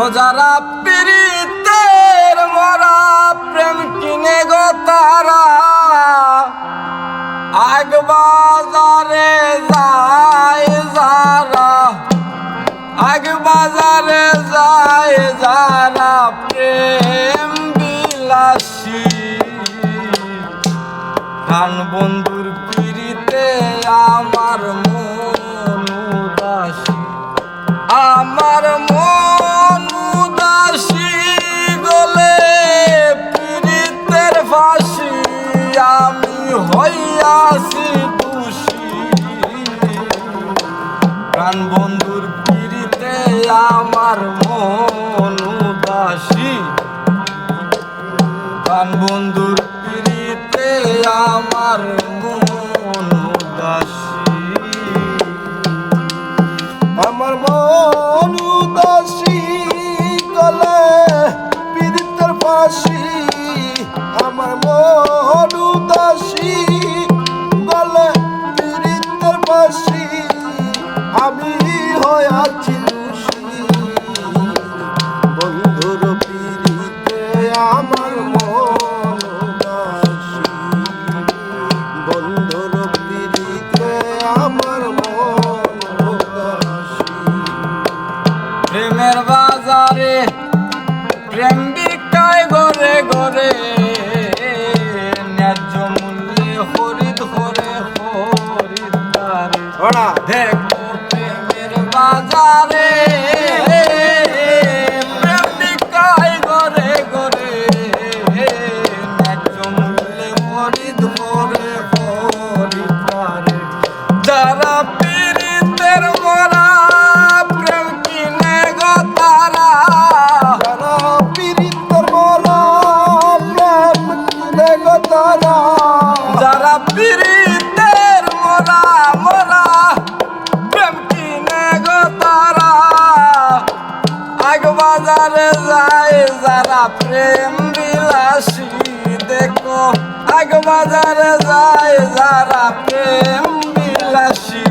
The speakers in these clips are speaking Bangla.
ও যারা পীড়িতের মরা প্রেম কিনে গো তারা, আগ বাজারে যায় যারা, আগ বাজারে যায় যারা প্রেম বিলাসী। প্রাণ বন্ধুর প্রাণ বন্ধুর পিড়িতে আমার মন উদাসী। প্রাণ বন্ধুর পিড়িতে আমার আমি হয়ে আছি দোষী বন্ধুর পীড়িতে আমার মন উদাসী। বন্ধুর পীড়িতে আমার মন উদাসী। প্রেমের বাজারে প্রেম বিকায় গরে ন্যায্য মূল্যে হরিদ হরে হরিদারে ওরা দেখো বাজারে প্রেম বিকায় গরে গরে ন্যায্য মূল্যে হরিদ হরে হরিদারে যারা যারা প্রেম বিলাসী, দেখো, আগ বাজারে যায় যারা প্রেম বিলাসী।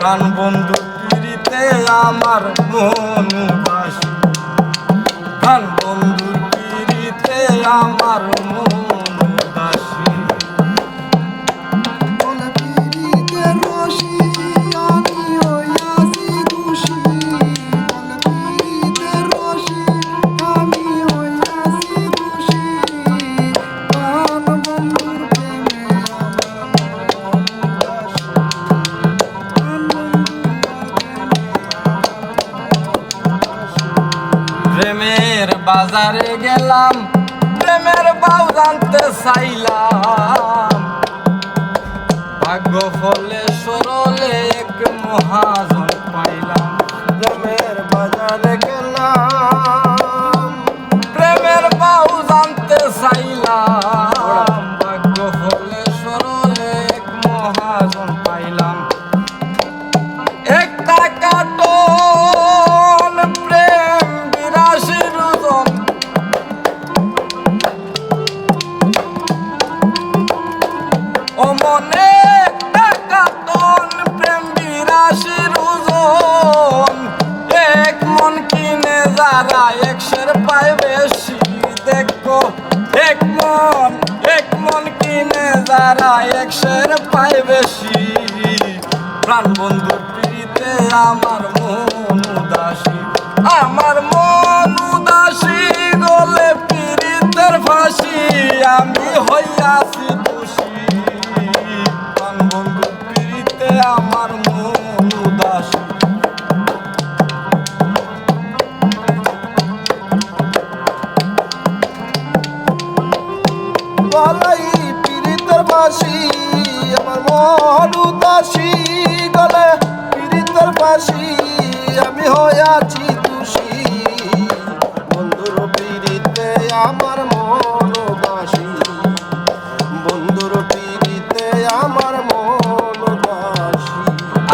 প্রাণ বন্ধু পিড়িতে আমার মন বাসী প্রাণ বন্ধু পিড়িতে আমার মন বাজারে গেলাম, প্রেমের বাউ জানতে চাইলাম। ভাগ্য ফলে সরলে এক মহাজন পাইলাম। প্রেমের বাজারে গেলাম। একশের পায় বেশি। প্রাণ বন্ধু প্রীতে আমার মন উদাসী। আমার মন উদাসী গলে পীড়িতের ফাঁসি। আমি হইয়াছি দোষী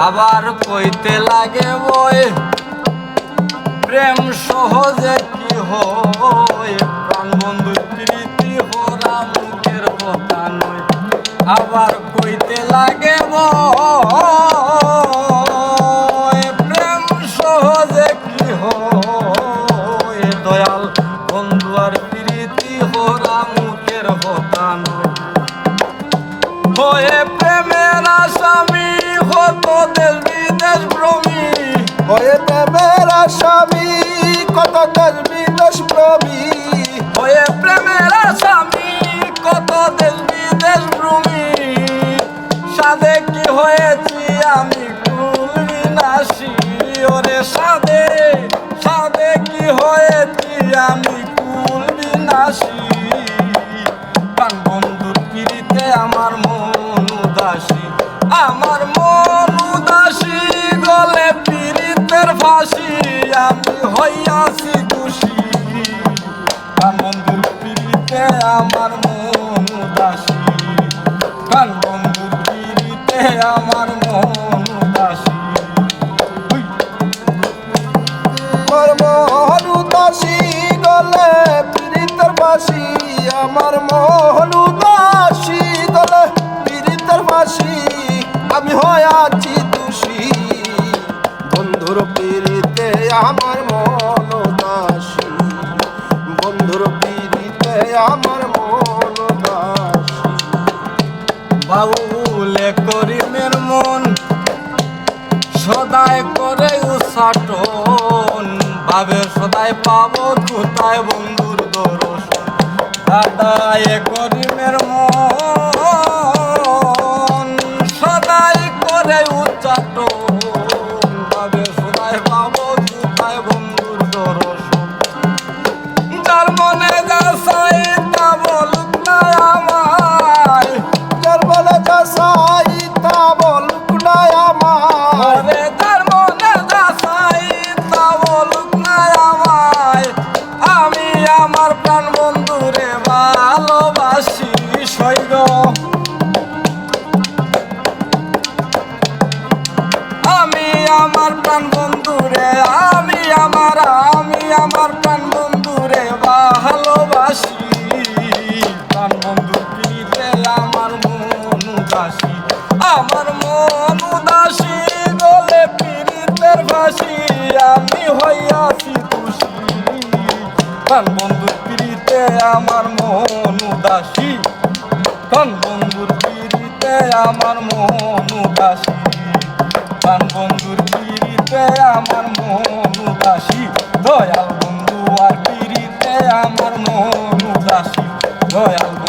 আবার কইতে লাগে বই প্রেম সহজে কি হয়? বন্ধু প্রীতি হরা মুখের কথা নয়। আবার কইতে লাগে প্রেম সহজে কি দয়াল বন্ধু আর প্রীতি হরা মুখের কথা নয়। হয়ে প্রেমের আসামী কত দেশ বিদেশ ভ্রমী হয়ে প্রেমের আসামি কত দেশ বিদেশ প্রবী হয়ে প্রেমের আসামি কত দেশ বিদেশ ভ্রমী সাদে কি হয়েছি আমি কুল বিনাশী ওরে সাদে সাদে কি হয়েছি আমি কুল বিনাশী প্রাণ আমার মন উদাসী। আমার মন উদাসী গলে পিড়িতের ফাঁসি, আমি হইয়াছি খুশি প্রাণ বন্ধুর পিড়িতে আমার মন উদাসী প্রাণ বন্ধুর পিড়িতে আমার মন উদাসী। আমার মন উদাসী গলে পীড়িতের ফাঁসি, আমার মন বাউলে করিমের মন সদায় করে উসাটন ভাবে সদায় পাবো কোথায় বন্ধুর দর্শন। দাদায় করিমের মন আমি আমার প্রাণ বন্ধুরে, আমি আমার আমি আমার প্রাণ বন্ধুরে, ভালোবাসি। প্রাণ বন্ধু আমার মন উদাসী, আমার মন উদাসী পিড়িতের ফাঁসি আমি হইয়াছি খুশি। প্রাণ বন্ধু আমার মন উদাসী। প্রাণ বন্ধুর পিড়িতে আমার মন উদাসী। পান বন্ধুর পিড়িতে আমার মন উদাসী। দয়াল বন্ধু আর পিড়িতে আমার মন উদাসী। দয়াল